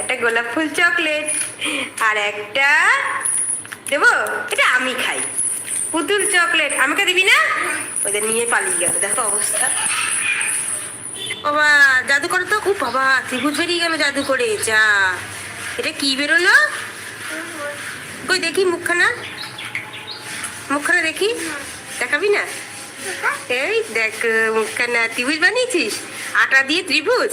একটা গোলাপ ফুল চকলেট আর একটা দেবো, এটা আমি খাই। পুতুল চকলেট, আমাকে দিবি না? ওদের নিয়ে পালিয়ে গেল, দেখো অবস্থা। বাবা জাদু করে তো। ও বাবা, ত্রিভুজ বেরিয়ে গেল জাদু করে, যা। এটা কি বেরোলো? কই, দেখি মুখখানা। মুখখানা দেখি? দেখাবি না? এই দেখ, মুখখানা। ত্রিভুজ বানিয়েছিস? আটা দিয়ে ত্রিভুজ?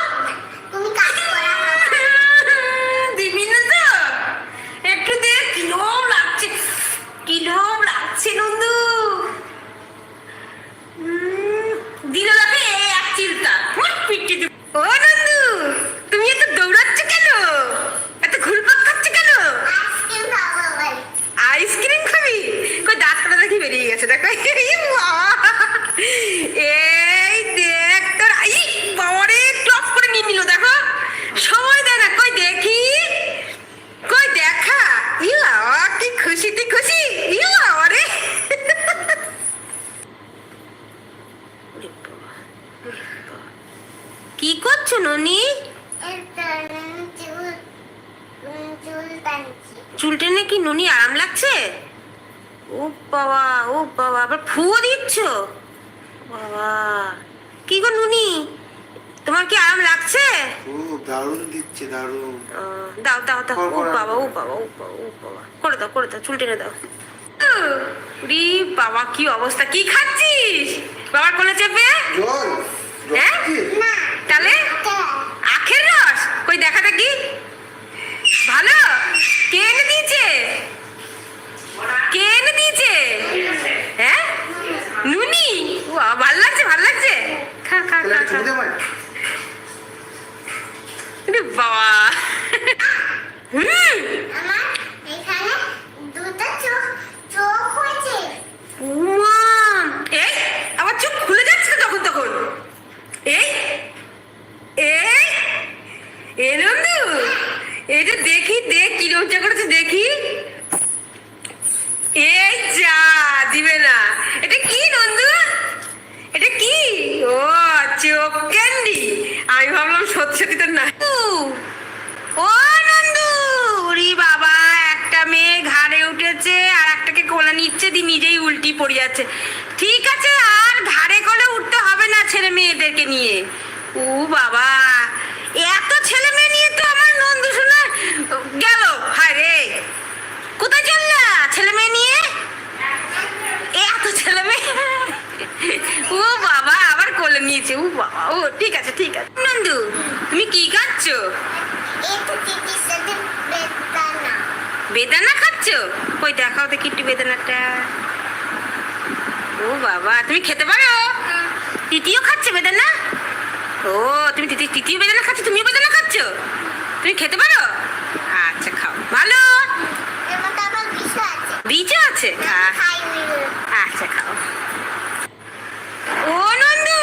লাগছে নন্দু। উম, দিল দেখে এক চিন্তা। পিটি ও নন্দু তুমি এত দৌড়াচ্ছ কেন? এত ঘুরপাক খাচ্ছ কেন? আইসক্রিম খাব কই দাঁতটা দেখি বেরিয়ে গেছে দেখো। এই বাবা। এই দেখ তোর আই বাবারে টপ করে নিয়ে নিল দেখো সময় দেয় না কই দেখি কই দেখা ই বাবা কি খুশি তুই খুশি ই বাবা রে কি করছ ননি এটা চুল চুল টানছি চুল টেনে কি ননি আরাম লাগছে ও বাবা ও বাবা আবার ফুও দিচ্ছ বাবা কি গো নুনি তোমার কি আরাম লাগছে ও দারুণ দিচ্ছে দারুণ আহ, দাও দাও দাও কর, ও কর, বাবা ও বাবা ও বাবা ও বাবা করে দাও করে দাও চুল টেনে দাও। রি বাবা কি অবস্থা? কি খাচ্ছিস? বাবার কোলে চেপে? হ্যাঁ? কি? না তাহলে আখের রস কই দেখা দেখি ভালো কে এনে দিয়েছে কে এনে দিয়েছে হ্যাঁ নুনি বাহ, ভালো লাগছে ভালো লাগছে খা খা তাহলে খা একটু খা চুমু দে আমায়। আরে বাবা হুম আমার এখানে দুটো চোখ চোখ হয়েছে উমা এই আবার চোখ খুলে যাচ্ছে তো তখন তখন এই এই এ নন্দু এটা দেখি দেখ কি রোজা করেছে দেখি এই যা দিবে না এটা কি নন্দু এটা কি ও চোখ ক্যান্ডি আমি ভাবলাম সত্যি সত্যি তো না ও নন্দু ওরে বাবা একটা মেয়ে ঘাড়ে উঠেছে আর একটাকে কোলে নিচ্ছে দি নিজেই উল্টি পড়ে যাচ্ছে ঠিক আছে আর ঘাড়ে কোলে উঠতে হবে না ছেলে মেয়েদেরকে নিয়ে ও বাবা এত ছেলে মেয়ে নিয়ে তো আমার নন্দু শোনা গেল হায় রে কোথায় চললা ছেলে মেয়ে নিয়ে এত ছেলে মেয়ে ও বাবা আবার কোলে নিয়েছে ও বাবা ও ঠিক আছে ঠিক আছে নন্দু তুমি কি খাচ্ছ এটা চিঠির সাথে বেদানা বেদানা খাচ্ছ কই দেখাও দেখি একটু বেদানাটা ও বাবা, তুমি খেতে পারো? তৃতীয় খাচ্ছে বেদানা? ও, তুমি তৃতীয় বেদানা খাচ্ছ? তুমিও বেদানা খাচ্ছ? তুমি খেতে পারো আচ্ছা খাও ভালো এর মধ্যে আবার বিষয় আছে বীজও আছে আহ, খাইনি আচ্ছা খাও ও নন্দু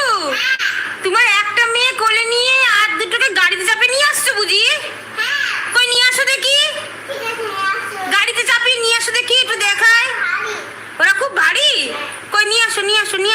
তোমার একটা মেয়ে কোলে নিয়ে আর দুটোকে গাড়িতে চাপে নিয়ে আসছো বুঝি হ্যাঁ কই নিয়ে আসো দেখি ঠিক আছে নিয়ে আসো গাড়িতে চাপিয়ে নিয়ে আসো দেখি একটু দেখায় ভারী ওরা খুব ভারী কই নিয়ে আসো নিয়ে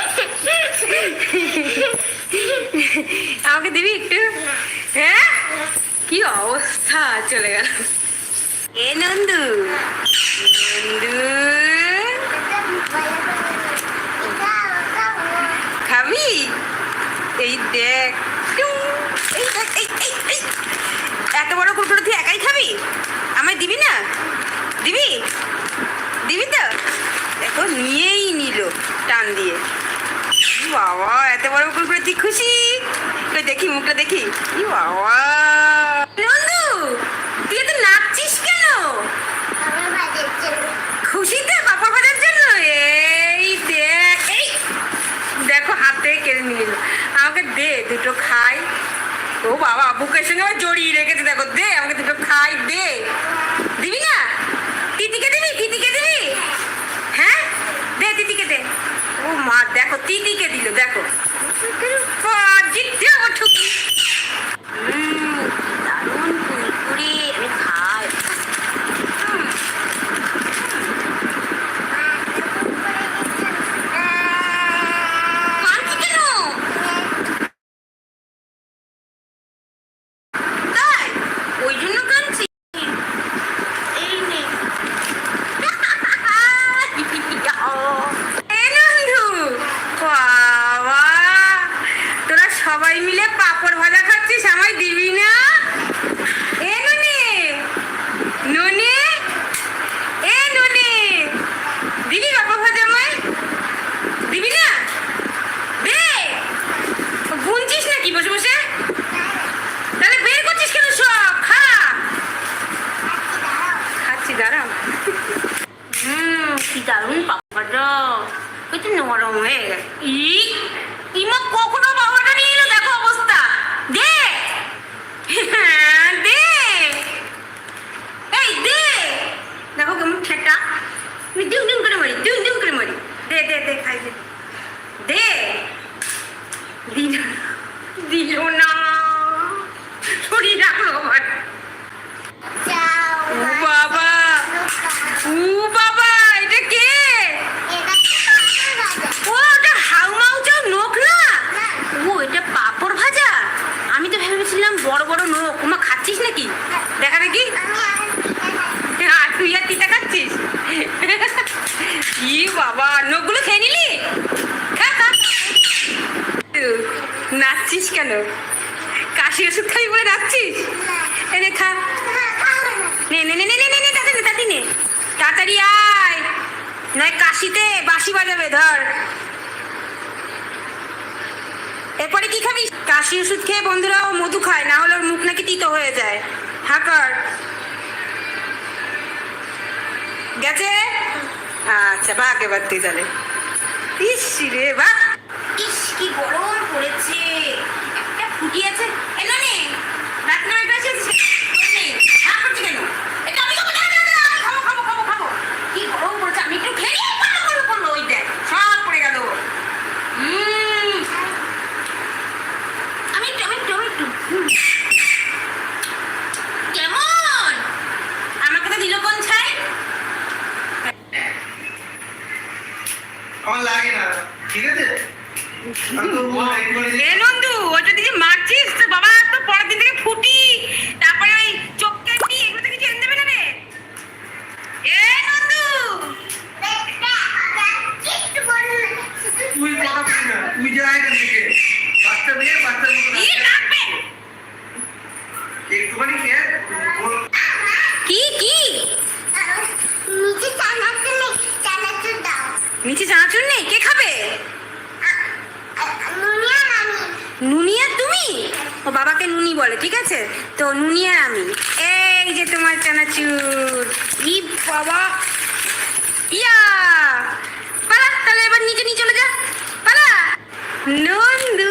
আমাকে দিবি একটু? হ্যাঁ? কি অবস্থা? চলে গেল। এ নন্দু। নন্দু। খাবি? এই দেখ। এই এত বড় কুকুর তুই একাই খাবি? আমায় দিবি না? দিবি? দিবি তো? দেখো, নিয়েই নিল টান দিয়ে। বাবা, এত বড় কুকুর তুই খুশি? কই দেখি, মুখটা দেখি। ই বাবা। নন্দু, তুই এত নাচছিস কেন? খুশিতে বাবা বাজার জন্য? এই দেখ, এই। দেখো, হাতে কেড়ে নিয়ে আমাকে দে, দুটো খাই। ও বাবা, বুকের সঙ্গে জড়িয়ে রেখেছে, দেখো, দে, আমাকে দুটো খাই, দে। ও মা দেখো তিতিকে দিল দেখো। জিততে বাবা, নখগুলো খেয়ে নিলি? নাচছিস কেন? কাশি ওষুধ খাবি বলে নাচছিস এনে খা। তাড়াতাড়ি আয়। নয়, কাশিতে বাঁশি বাজাবে, ধর। এরপরে কি খাবি? কাশি ওষুধ খেয়ে বন্ধুরা ও মধু খায়, না হলে ওর মুখ নাকি তিত হয়ে যায়। হাকার গেছে? ಆಚೆ ಬಾಗೆ ಬರ್ತಿದ್ದಾಳೆ ಇಷ್ಟಿದೆ ಬಾ. নিচে চানাচুর নেই? কে খাবে? নুনিয়া তুমি? ও বাবাকে নুনি বলে ঠিক আছে? তো নুনিয়া আমি। এই যে তোমার চানাচুর। ই বাবা। ইয়া! পালা তাহলে এবার নিচে নিয়ে চলে যা। পালা। নন্দু।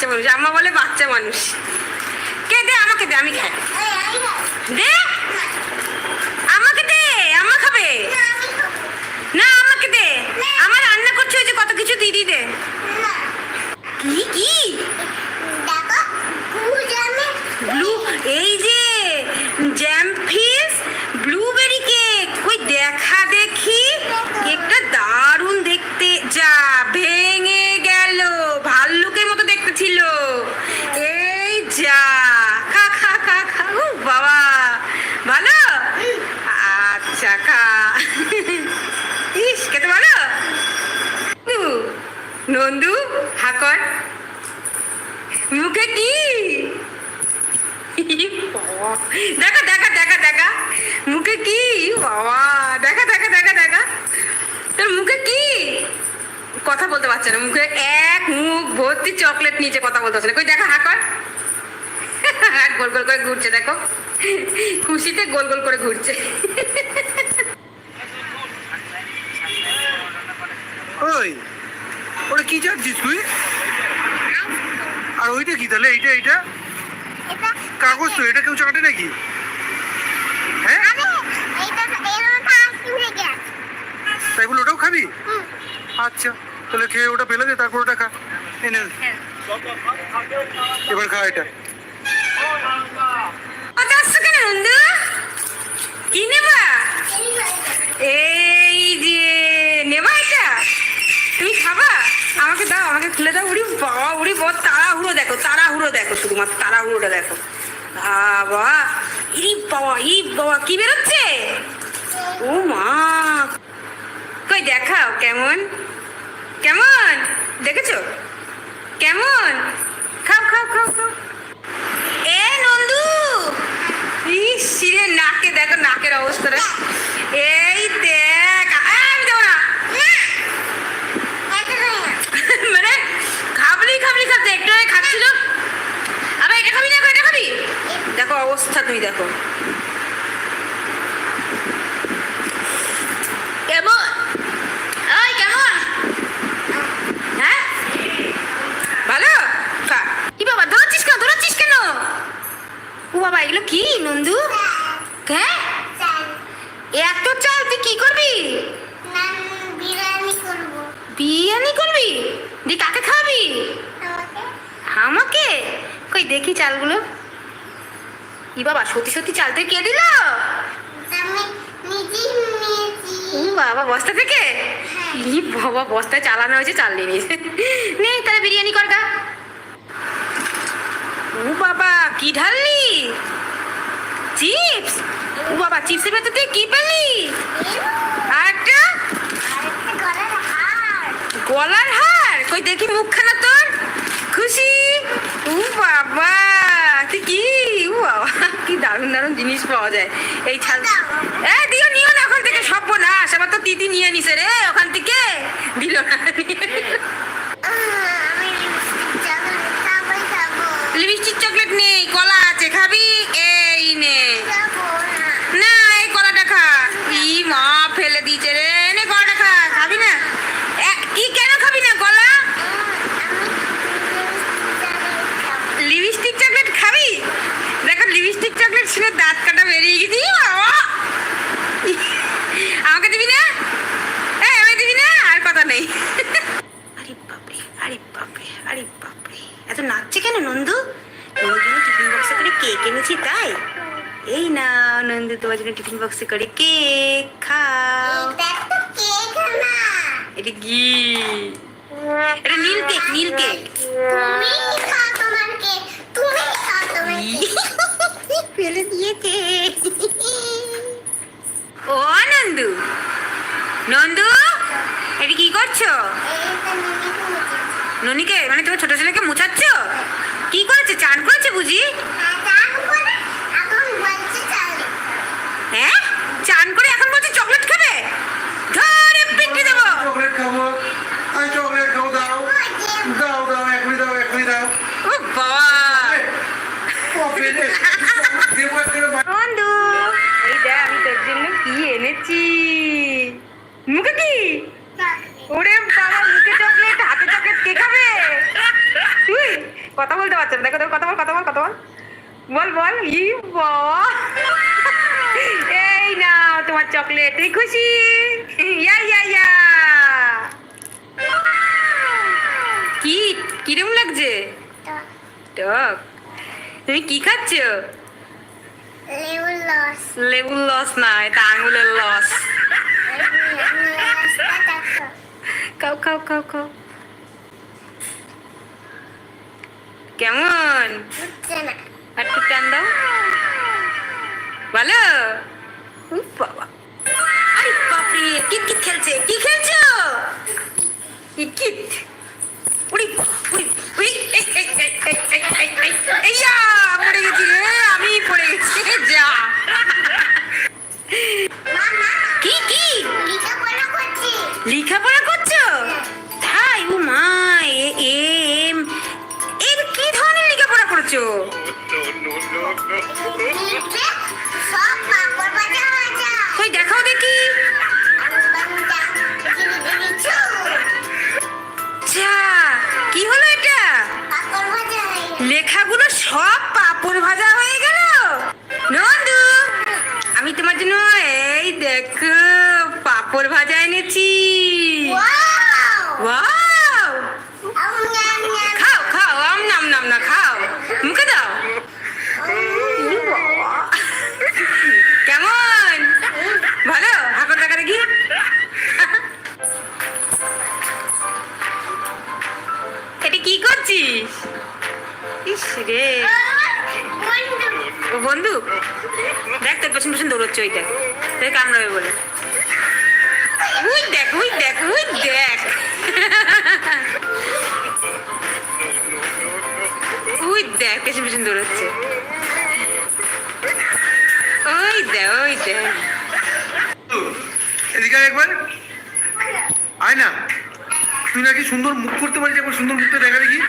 বাচ্চা মানুষ। আম্মা বলে বাচ্চা মানুষ। কে দে আমাকে দে আমি খাই। দে। দেখা দেখা দেখা দেখা। মুখে কি? বাবা, দেখা দেখা দেখা দেখা। তোর মুখে কি? কথা বলতে পারছে না। মুখে এক মুখ ভর্তি চকলেট নিচে কথা বলতে পারছে না। কই, দেখা হাকর আর গোল গোল করে ঘুরছে, দেখো। খুশিতে গোল গোল করে ঘুরছে। ওই, ওটা কি চাচ্ছিস তুই? আর ওইটা কি তাহলে? এইটা এইটা? কাগজ তো এটা কেউ চাটে নাকি? হ্যাঁ? তাই বলে ওটাও খাবি? আচ্ছা তাহলে খেয়ে ওটা ফেলে দে তারপর ওটা খা। এনে এবার খা এটা। কি নেবা? এই আমাকে খুলে দাও উড়ি বাবা উড়ি বাবা তাড়াহুড়ো দেখো তাড়াহুড়ো দেখো শুধুমাত্র, তাড়াহুড়োটা দেখো। বাবা ই বাবা ই বাবা, কি বেরোচ্ছে? ও মা। কই, দেখাও, কেমন? কেমন? দেখেছ? কেমন? খাও খাও খাও খাও। এ নন্দু! ইস, রে, নাকে, দেখো, নাকের অবস্থাটা এই দেখ আ, আমি দেবো না এটা নয় না মানে খাবলি খাবলি খাচ্ছে একটু আগে খাচ্ছিল আবার এটা খাবি না গো, এটা খাবি দেখো অবস্থা তুমি দেখো। কেমন? ওই কেমন? হ্যাঁ? ভালো? খা কি বাবা দৌড়াচ্ছিস কেন? দৌড়াচ্ছিস কেন? ও বাবা এগুলো কি নন্দু? হ্যাঁ? চাল এত চাল তুই কি করবি? বিরিয়ানি করবি। দি কাকে খাওয়াবি? আমাকে। আমাকে? কই দেখি চালগুলো। ই বাবা সত্যি সত্যি চাল থেকে কে দিল? বাবা বস্তা থেকে? ই বাবা বস্তায় চালানো হয়েছে চাল নিয়ে নিয়েছে। নে তাহলে বিরিয়ানি কর গা। ও বাবা কি ঢাললি? চিপস? ও বাবা চিপসের ভেতর থেকে কি পেলি? আরেকটা? গলার হার? কই দেখি মুখখানা তোর? খুশি? ও বাবা তুই কি? কি দারুণ দারুণ জিনিস পাওয়া যায়। এই ছাল এ দিও নিও না ওখান থেকে সব না আমার তো তিতি নিয়ে নিছে রে ওখান থেকে। দিল না। লিপস্টিক চকলেট নেই কলা আছে খাবি? এই নে খাব না না এই কলাটা খা ই মা ফেলে দিয়েছে রে নে কলাটা খা খাবি না এ, কি কেন খাবি না কলা আমি লিপস্টিক চাবো খাব লিপস্টিক চকলেট খাবি দেখো লিপস্টিক চকলেট ছিল দাঁত কাটা বেরিয়ে গেছি বাবা আমাকে দিবি না এই আমাকে দিবি না আর কথা নেই আরে বাপরে আরে বাপরে আরে বাপরে এত নাচছে কেন নন্দু নন্দু টিফিন বক্সে করে কেক এনেছি তাই? এই না নন্দু তোমার জন্য টিফিন বক্সে করে কেক খাও। এটা কি? এটা নীল কেক নীল কেক ফেলে দিয়েছে। ও নন্দু। নন্দু এটা কি করছ? ননিকে মানে তোমার ছোট ছেলেকে মুছাচ্ছ? কি করেছে? চান করেছে বুঝি চান করে এখন বলছে চালে হ্যাঁ চান করে এখন বলছে চকলেট খাবে ধরে পিটি দেবো চকলেট খাব আমি চকলেট খাব দাও দাও দাও এখনই দাও এখনই দাও ও বাবা ও পেটে দেবো একটা মা- বন্ধু এই দেখ আমি তোর জন্য কি এনেছি। মুখে কি? ওরে বাবা মুখে চকলেট হাতে চকলেট কে খাবে? তুই কথা বলতে পারছ না। দেখো দেখো কথা বল কথা বল কথা বল। বল বল। ই বাবা। এই নাও তোমার চকলেট তুই খুশি? ইয়া ইয়া ইয়া। কি? কিরম লাগছে? টক। তুমি কি খাচ্ছ? লস লেবুর লস না এটা আঙুলের লস খাও খাও খাও খাও। কেমন? আর একটু টান দাও। ভালো? বাবা। আরে বাপরে কিট কিট খেলছে? কি খেলছো? কিট কিট বানাচ্ছো ইয়া পড়ে গেছি রে আমি পড়ে গেছি যা। বন্ধু? দেখ তোর পেছন পেছন দৌড়চ্ছে ওই দেখ তোকে কামড়াবে বলে। উই দেখ উই দেখ উই দেখ। উই দেখ, পেছন পেছন দৌড়চ্ছে। ওই দেখ ওই দেখ। এদিকে একবার। আয় না। তুই নাকি সুন্দর মুখ করতে পারিস, একবার সুন্দর মুখটা দেখা দেখি।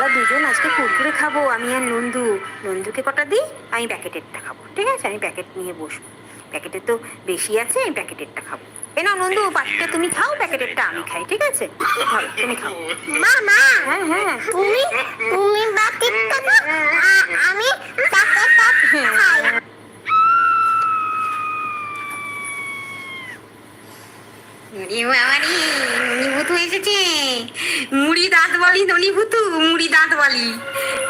আমরা দুজন আজকে কুরকুরে খাব আমি আর নন্দু। নন্দুকে কটা দিই? আমি প্যাকেটেরটা খাব ঠিক আছে? আমি প্যাকেট নিয়ে বসবো। প্যাকেটের তো বেশি আছে আমি প্যাকেটেরটা খাব। এ না নন্দু বাকিটা তুমি খাও প্যাকেটেরটা আমি খাই ঠিক আছে? তুমি খাও। মামা হ্যাঁ হ্যাঁ। তুমি তুমি বাকিটা দাও, আ- আমি টাকাটা খাই। বাবারে, ননিভূতু এসেছে মুড়ি দাঁত বালি ননিভূতু মুড়ি দাঁত বালি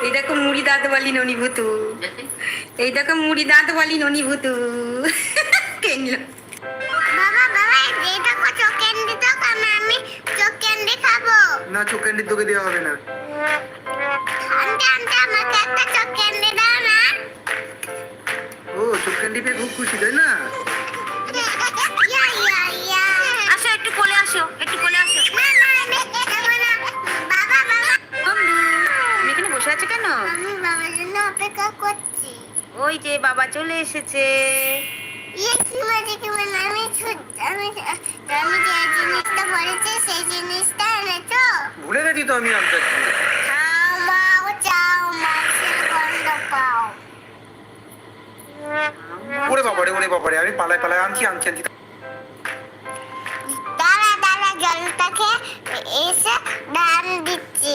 এই দেখো মুড়ি দাঁত বালি ননিভূতু। এই দেখো মুড়ি দাঁত বালি ননিভূতু। কেনলো? বাবা বাবা এটা কো চোখ ক্যান্ডি কারণ আমি চোখ ক্যান্ডি খাব। না চোখ ক্যান্ডি তোকে দেওয়া হবে না। আন্টি আন্টি আমাকে একটা চোখ ক্যান্ডি দাও না। ও চোখ ক্যান্ডি পেয়ে খুব খুশি তাই না? আছো কেন? আমি বাবার জন্য অপেক্ষা করছি। ওই যে বাবা চলে এসেছে। ইয়ে কি মজা কি আমি ছুট- আমি আমি যে জিনিসটা বলেছি সেই জিনিসটা এনেছো? ভুলে গেছি তো আমি আনতে। খাও মাও চাও মাছের গন্ধ পাও। ওরে বাবারে ওরে বাবারে আমি পালায় পালায় আনছি আনছি আনছি। দাঁড়া দাঁড়া জলটাকে এসে দান দিচ্ছি।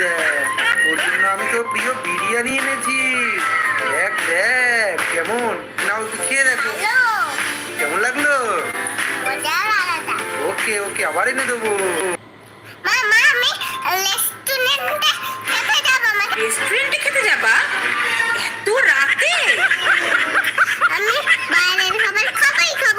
দেখ তোর জন্য আমি তো প্রিয় বিরিয়ানি এনেছি। দেখ দেখ কেমন? নাও তুই খেয়ে দেখো। কেমন লাগল? ওকে ওকে আবার এনে দেবো। রেস্টুরেন্টে খেতে যাব আমাকে রেস্টুরেন্টে খেতে যাবা এত রাতে আমি বাইরের খাবার খাবাই খাব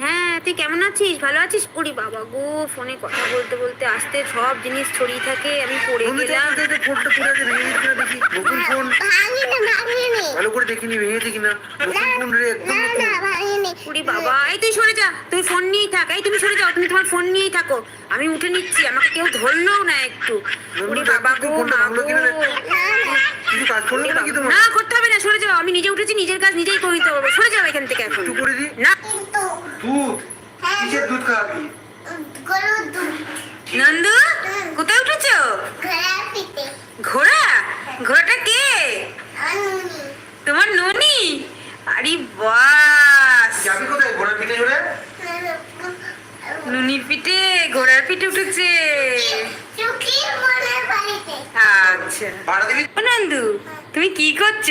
হ্যাঁ তুই কেমন আছিস? ভালো আছিস? ওরে বাবা গো ফোনে কথা বলতে বলতে আসতে সব জিনিস ছড়িয়ে থাকে আমি পড়ে গেলাম। দেখ, দেখ, দেখ, ফোনটা পুরো আছে, ভেঙে গেছে দেখি? নতুন ফোন ভাঙিনি ভাঙিনি। ভালো করে দেখিনি ভেঙেছে কিনা? নতুন ফোন রে একদম না নতুন। না ভাঙিনি। ওরে বাবা এই তুই সরে যা তুই ফোন নিয়েই থাক এই তুমি সরে যাও তুমি তোমার ফোন নিয়েই থাকো। আমি উঠে নিচ্ছি আমাকে কেউ ধরলেও না একটু। ওরে বাবা গো মা গো। না করতে হবে না সরে যাও আমি নিজে উঠেছি নিজের কাজ নিজেই করে দিতে পারব সরে যাও এখান থেকে এখন। না দুধ? কিসের দুধ খাওয়াবি? গরুর দুধ। নন্দু কোথায় উঠেছো? পিঠে। ঘোড়া? ঘোড়াটা কে? তোমার ননি? আরে বাস। যাবি কোথায়? ঘোড়ার পিঠে চড়ে? নুনির পিঠে ঘোড়ার পিঠে উঠেছে। আচ্ছা। নন্দু তুমি কি করছ?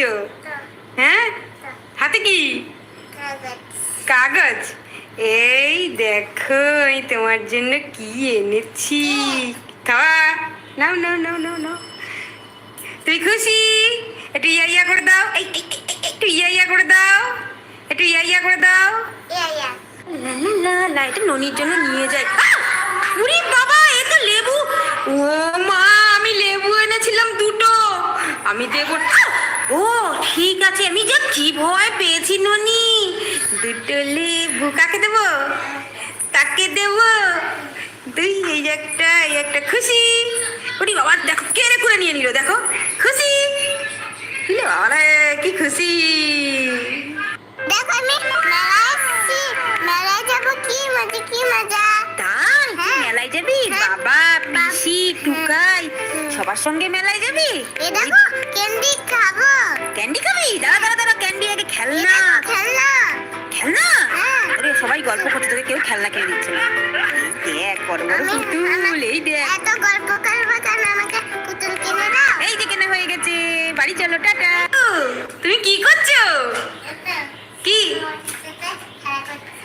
হ্যাঁ? হাতে কি? কাগজ। কাগজ? এই দেখো আমি তোমার জন্য কি এনেছি? খাওয়া? নাও নাও নাও নাও নাও। তুই খুশি? একটু ইয়া ইয়া করে দাও। একটু ইয়া ইয়া করে দাও। একটু ইয়া ইয়া করে দাও। লা এটা ননির জন্য নিয়ে যাই! উরি বাবা এ তো লেবু। ও মা আমি লেবু এনেছিলাম দুটো। আমি দেব! ও ঠিক আছে আমি যা কি ভয় পেয়েছি ননি। দুটো লেবু কাকে দেব? তাকে দেব? দুই এই একটা এই একটা খুশি। ওটি বাবা দেখো কেড়ে করে নিয়ে নিল দেখো খুশি। বাবা রে, কি খুশি। দেখো আমি যাব কি মজা কি মজা? তাই? তুই হ্যাঁ। মেলায় যাবি? হ্যাঁ। বাবা পিসি টুকাই সবার সঙ্গে মেলায় যাবি? এ দেখো ক্যান্ডি খাব। ক্যান্ডি খাবি? দাঁড়া দাঁড়া দাঁড়া ক্যান্ডি আগে খেলনা। খেলনা। খেলনা? হ্যাঁ। আরে সবাই গল্প করতে তোকে কেউ খেলনা কিনে দিচ্ছে না। দেখ বড় বড় পুতুল এই দেখ। এত গল্প করব কেন? আমাকে পুতুল কিনে দাও। এই যে কেনা হয়ে গেছে বাড়ি চলো টাটা। তুমি কি করছ? কি?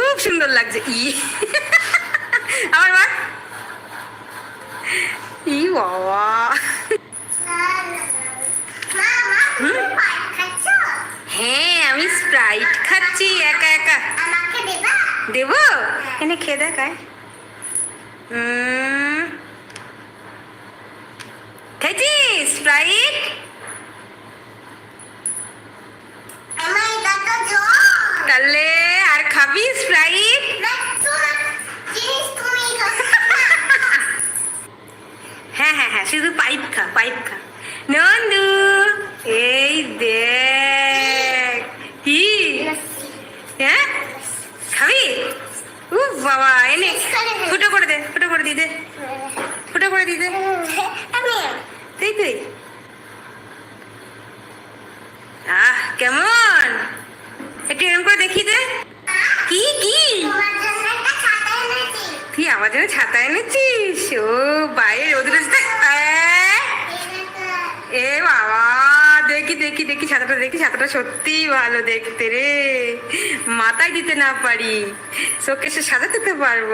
খুব সুন্দর লাগছে। ই। আমার মা। ই বাবা। হ্যাঁ আমি স্প্রাইট খাচ্ছি একা একা। দেবো? এনে খেয়ে দেখায় উম, খাইছিস স্প্রাইট হ্যাঁ হ্যাঁ হ্যাঁ শুধু পাইপ খা পাইপ খা। নন্দু, এই দেখ, কি? হ্যাঁ? খাবি? উ বাবা, এনে ফুটো করে দে, ফুটো করে দি দে। ফুটো করে দি। দে তুই তুই আহ, কেমন? একটু এরকম করে দেখি দে। আমার জন্য ছাতা এনেছিস? ও, বাইরে রোদ রোদ এ বাবা, দেখি দেখি দেখি ছাতাটা দেখি ছাতাটা সত্যি ভালো দেখতে রে। মাথায় দিতে না পারি। চোখে সে সাজাতে পারব।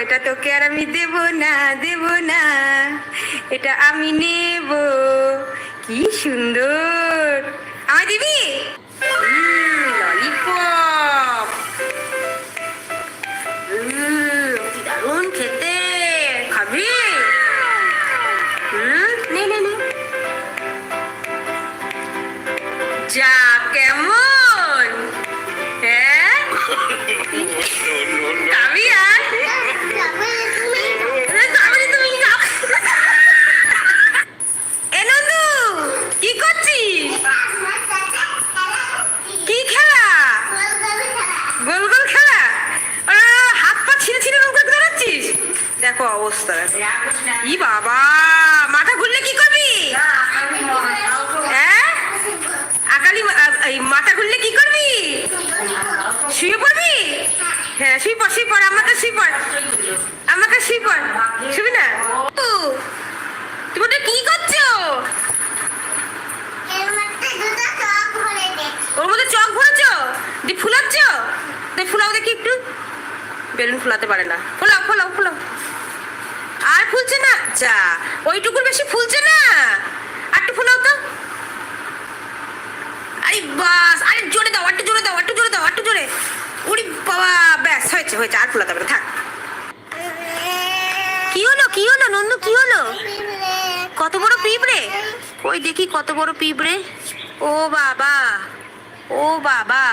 এটা তোকে আর আমি দেব না দেব না। এটা আমি নেব। কি সুন্দর। আমায় দিবি? দেখো ই বাবা, মাথা ঘুরলে কি করবি? হ্যাঁ? আকালি মাথা ঘুরলে কি করবি? শুয়ে পড়বি? হ্যাঁ শুয়ে পড় শুয়ে পড়, আমাকে শুয়ে পড়। আমাকে শুয়ে পড়। শুবি না? তুমি ওটা কি করছ? ওর মধ্যে চক ভরেছো? দি ফুলাচ্ছ? দি ফুলাও দেখি একটু। বেলুন ফুলাতে পারে না ফুলাও ফুলাও ফুলাও আর যা ওইটুকুর বেশি ফুলছে না। আর একটু ফুলাও তো। আরে বাস, আরে জোরে দাও একটু জোরে দাও একটু জোরে দাও একটু জোরে। উড়ি বাবা, ব্যাস, হয়েছে হয়েছে, আর ফুলাতে হবে থাক। কি হলো কি হলো নন্দু কি হলো? কত বড় পিঁপড়ে? ওই দেখি কত বড় পিঁপড়ে। ও বাবা ও বাবা।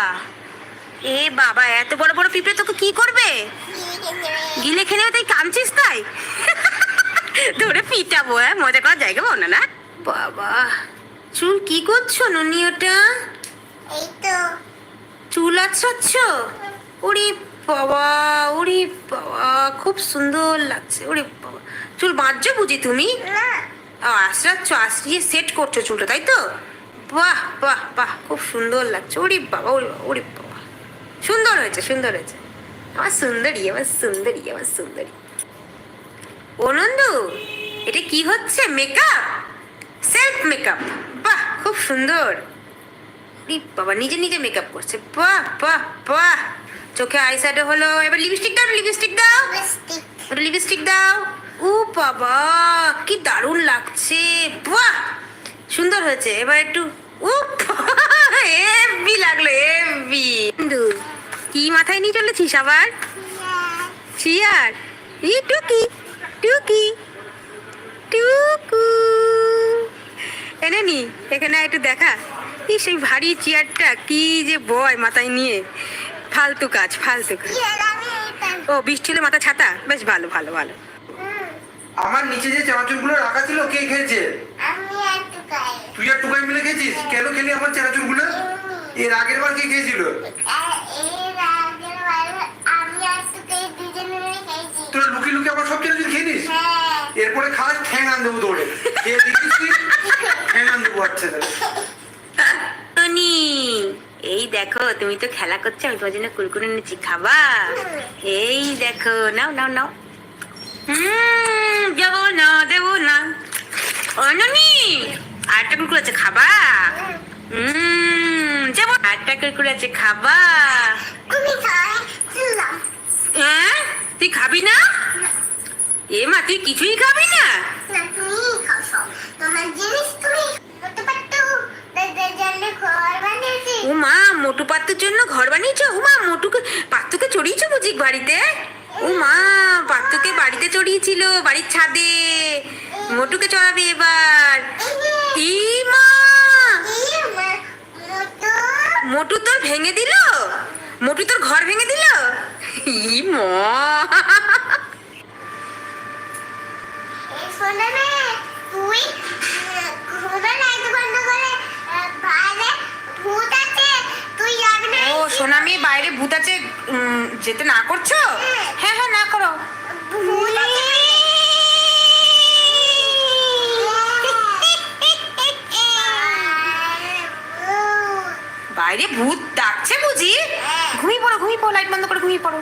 এ বাবা, এত বড় বড় পিঁপড়ে তোকে কি করবে? গিলে খেলে তাই কামছিস তাই? ধরে পিটাবো হ্যাঁ? মজা করার জায়গা পাও না না? বাবা। চুল কি করছ ননি ওটা এই তো। চুল আর আছড়াচ্ছ? ওরে বাবা ওরে বাবা খুব সুন্দর লাগছে ওরে বাবা। চুল বাঁধছো বুঝি তুমি? আশ্রাচ্ছ আশ্রিয়ে সেট করছ চুলটা তাই তো? বাহ বাহ বাহ খুব সুন্দর লাগছে ওরে বাবা ওরে বাবা, ওরে বাবা। সুন্দর হয়েছে সুন্দর হয়েছে। আমার সুন্দরী আমার সুন্দরী আমার সুন্দরী। ও নন্দু এটা কি হচ্ছে? মেকআপ সেলফ মেকআপ বাহ খুব সুন্দর। বাবা নিজে নিজে মেকআপ করছে। বাহ বাহ বাহ। চোখে আই শ্যাডো হলো এবার লিপস্টিক দাও লিপস্টিক দাও। লিপস্টিক ওটা লিপস্টিক দাও। ও বাবা কি দারুণ লাগছে। বাহ সুন্দর হয়েছে। এবার একটু ও এমবি লাগল এমবি কি মাথায় নিয়ে চলেছিস আবার? চিয়ার ই টুকি। টুকি টুকু। এনে নি এখানে একটু দেখা। এই সেই ভারী চেয়ারটা কি যে বয় মাথায় নিয়ে। ফালতু কাজ ফালতু কাজ। ও বৃষ্টি হলে মাথা ছাতা? বেশ ভালো ভালো ভালো। আমার নিচে যে চানাচুরগুলো রাখা ছিল কে খেয়েছে? আমি একটু গাই তুই আর টুকাই মিলে খেয়েছিস? কেন খেলি আমার চানাচুরগুলো এর আগের বার কে খেয়েছিল? লুকিয়ে লুকিয়ে আমার সব চানাচুর খেয়ে নিস? হ্যাঁ। এরপরে খাস ঠ্যাং আন দেবো দৌড়ে। খেয়ে দেখিস ঠ্যাং আন দেবো আচ্ছা টনি এই দেখো তুমি তো খেলা করছ আমি তোমার জন্য কুরকুরে এনেছি খাবা? এই দেখো নাও নাও নাও। হুম দেবো না দেবো না। অননি আরেকটা কুরকুরে আছে খাবা? হুম যাব। আরেকটা কুরকুরে আছে খাবা? হ্যাঁ? তুই খাবি না? এ মা তুই কিছুই খাবি না? ও মা মোটু পাত্তুর জন্য ঘর বানিয়েছো? ও মা মোটুকে পাত্তুকে চড়িয়েছো বুঝি বাড়িতে? ও মা পাত্তুকে বাড়িতে চড়িয়েছিল বাড়ির ছাদে। মোটুকে চড়াবে এবার। ই মা! মোটু তোর ভেঙে দিল? মোটু তোর ঘর ভেঙে দিল? সোনামি বাইরে ভূত আছে যেতে না করছ? হ্যাঁ। হ্যাঁ না করো। বাইরে ভূত ডাকছে বুঝি? ঘুমিয়ে পড়ো ঘুমিয়ে পড়ো লাইট বন্ধ করে ঘুমিয়ে পড়ো।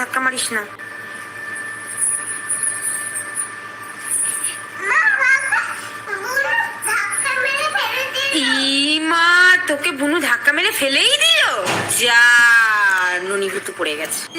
ধাক্কা মারিস না মা তোকে বুনু ধাক্কা মেরে ফেলেই দিল। যা ননিভূত পড়ে গেছে।